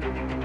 thank you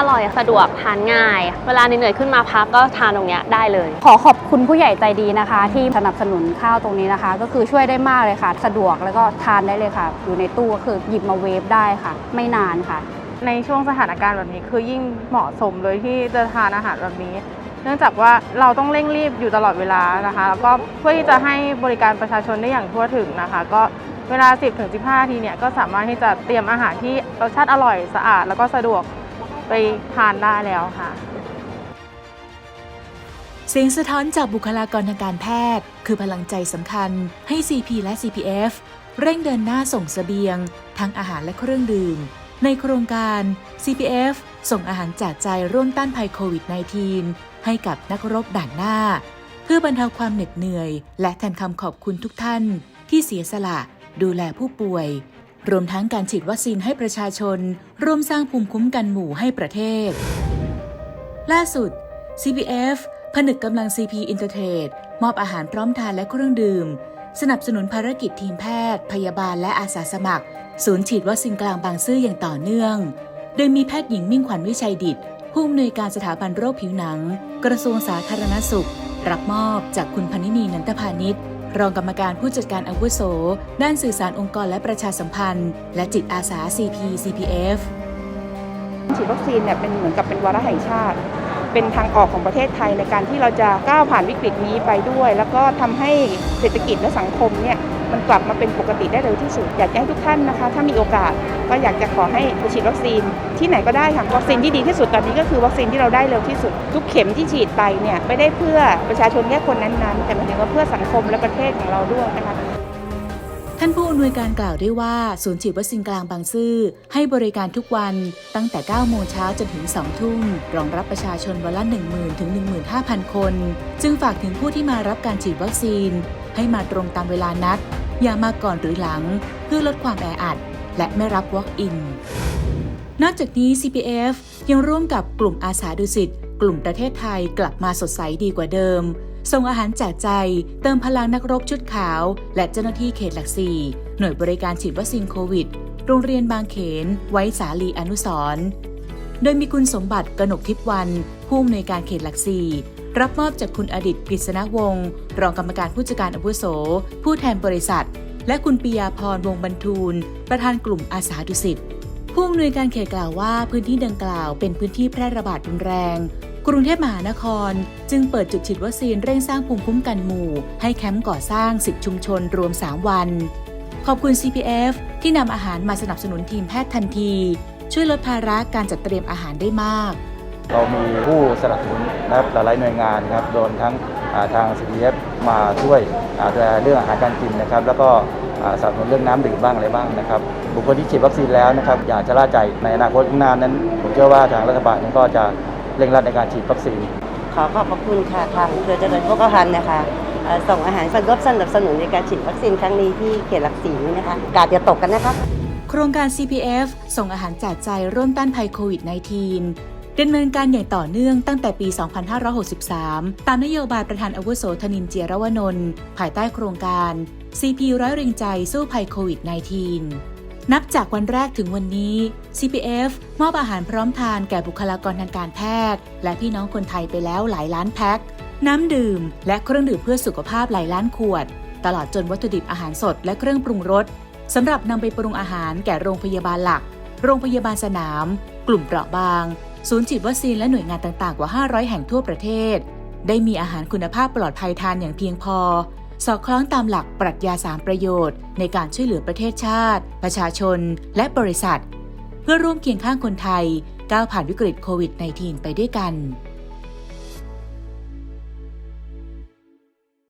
อร่อยสะดวกทานง่าย เวลาเหนื่อยๆขึ้นมาพักก็ทานตรงเนี้ยได้เลย ขอขอบคุณผู้ใหญ่ใจดีนะคะ ที่สนับสนุนข้าวตรงนี้นะคะ ก็คือช่วยได้มากเลยค่ะ สะดวกแล้วก็ทานได้เลยค่ะ อยู่ในตู้ก็คือหยิบมาเวฟได้ค่ะ ไม่นานค่ะ ในช่วงสถานการณ์แบบนี้คือยิ่งเหมาะสมเลยที่จะทานอาหารแบบนี้ เนื่องจากว่าเราต้องเร่งรีบอยู่ตลอดเวลานะคะ แล้วก็เพื่อที่จะให้บริการประชาชนได้อย่างทั่วถึงนะคะ ก็เวลา 10-15นาทีเนี่ยก็สามารถที่จะเตรียมอาหารที่รสชาติอร่อยสะอาด แล้วก็สะดวก ไปทานได้แล้วค่ะ เสียงสะท้อนจากบุคลากรทางการแพทย์ คือพลังใจสำคัญให้ CP และ CPF เร่งเดินหน้าส่งเสบียง ทั้งอาหารและเครื่องดื่ม ในโครงการ CPF ส่งอาหารแจกใจายร่วมต้านภัยโควิด -19 ให้กับนักรบด่านหน้า เพื่อบรรเทาความเหน็ดเหนื่อย และแทนคำขอบคุณทุกท่าน ที่เสียสละดูแลผู้ป่วย รวมทั้งการฉีดวัคซีนให้ประชาชน ร่วมสร้างภูมิคุ้มกันหมู่ให้ประเทศ ล่าสุด CPF ผนึกกำลัง CP Intertrade มอบอาหารพร้อมทานและเครื่องดื่ม สนับสนุนภารกิจทีมแพทย์ พยาบาลและอาสาสมัคร ศูนย์ฉีดวัคซีนกลางบางซื่ออย่างต่อเนื่อง โดยมีแพทย์หญิงมิ่งขวัญวิชัยดิตผู้อำนวยการสถาบันโรคผิวหนัง กระทรวงสาธารณสุข รับมอบจากคุณพนินีนันทพาณิชย์ รองกรรมการผู้จัดการอาวุโส ด้านสื่อสารองค์กรและประชาสัมพันธ์ และจิตอาสา CP CPF ฉีดวัคซีนเนี่ยเป็นเหมือนกับเป็นวาระแห่งชาติ เป็นทางออกของประเทศไทยในการที่เราจะก้าวผ่านวิกฤตนี้ไปด้วย แล้วก็ทำให้เศรษฐกิจและสังคมเนี่ย มันกลับมาเป็นปกติได้เร็วที่สุด อยากให้ทุกท่านนะคะ ถ้ามีโอกาสก็อยากจะขอให้ไปฉีดวัคซีนที่ไหนก็ได้ค่ะวัคซีนที่ดีที่สุดตอนนี้ก็คือวัคซีนที่เราได้เร็วที่สุด ทุกเข็มที่ฉีดไปเนี่ยไม่ได้เพื่อประชาชนแค่คนนั้นๆ แต่หมายถึงว่าเพื่อสังคมและประเทศของเราด้วยนะคะท่านผู้อำนวยการกล่าวด้วยว่า ศูนย์ฉีดวัคซีนกลางบางซื่อให้บริการทุกวันตั้งแต่ 9 โมงเช้าจนถึง 2 ทุ่ม รองรับประชาชนวันละ 10,000 ถึง 15,000 คน จึงฝากถึงผู้ที่มารับการฉีดวัคซีน ให้มาตรงตามเวลานัด อย่ามาก่อนหรือหลัง เพื่อลดความแออัด และไม่รับ Walk-in นอกจากนี้ CPF ยังร่วมกับกลุ่มอาสาดุสิตกลุ่มประเทศไทยกลับมาสดใสดีกว่าเดิม ส่งอาหารแจกใจ เติมพลังนักรบชุดขาว และเจ้าหน้าที่เขตหลักสี่หน่วยบริการฉีดวัคซีนโควิด โรงเรียนบางเขน ไว้สาลีอนุสรโดยมีคุณสมบัติกนกทิพวันผู้อำนวยการเขตหลักสี่ รับมอบจากคุณอดิตกฤษณวงศ์รองกรรมการผู้จัดการอาวุโส ผู้แทนบริษัท และคุณปิยาพรวงบรรทูล ประธานกลุ่มอาสาดุสิตผู้อำนวยการเขตกล่าวว่าพื้นที่ดังกล่าวเป็นพื้นที่แพร่ระบาดรุนแรง กรุงเทพมหานคร จึงเปิดจุดฉีดวัคซีนเร่งสร้างภูมิคุ้มกันหมู่ ให้แคมป์ก่อสร้าง 10 ชุมชนรวม 3 วัน ขอบคุณ CPF ที่นำอาหารมาสนับสนุนทีมแพทย์ทันที ช่วยลดภาระการจัดเตรียมอาหารได้มาก เรามีผู้สนับสนุนนะครับหลายๆหน่วยงานนะครับโดนทั้งอ่าทาง CPF มาช่วยอ่าดูแลเรื่องอาหารการกินนะครับ แล้วก็อ่าสนับสนุนเรื่องน้ำดื่มบ้างอะไรบ้างนะครับบุคคลที่ฉีดวัคซีนแล้วนะครับอย่าชะล่าใจในอนาคตข้างหน้านั้น ผมเชื่อว่าทางรัฐบาลนั้นก็จะเร่งรัดในการฉีดวัคซีน ขอขอบพระคุณค่ะทางเครือเจริญโภคภัณฑ์นะคะเอ่อส่งอาหารสนับสนับสนุนในการฉีดวัคซีนครั้งนี้ที่เขตหลักสีนี้นะคะกาดอย่าตกกันนะคะโครงการ CPF ส่งอาหารแจกใจร่วมต้านภัยโควิด -19 ดำเนินการอย่างต่อเนื่องตั้งแต่ปี 2563 ตามนโยบายประธานอาวุโสธนินเจียรวนนท์ภายใต้โครงการ CP ร้อยเรียงใจสู้ภัยโควิด -19 นับจากวันแรกถึงวันนี้ CPF มอบอาหารพร้อมทานแก่บุคลากรทางการแพทย์ และพี่น้องคนไทยไปแล้วหลายล้านแพ็ค น้ำดื่ม และเครื่องดื่มเพื่อสุขภาพหลายล้านขวด ตลอดจนวัตถุดิบอาหารสดและเครื่องปรุงรสสำหรับนำไปปรุงอาหารแก่โรงพยาบาลหลัก โรงพยาบาลสนาม กลุ่มเปราะบาง ศูนย์ฉีดวัคซีนและหน่วยงานต่างๆ กว่า 500 แห่งทั่วประเทศ ได้มีอาหารคุณภาพปลอดภัยทานอย่างเพียงพอ สอดคล้องตามหลักปรัชญาสามประโยชน์ ในการช่วยเหลือประเทศชาติ ประชาชน และบริษัท เพื่อร่วมเคียงข้างคนไทยก้าวผ่านวิกฤตโควิด -19 ไปด้วยกัน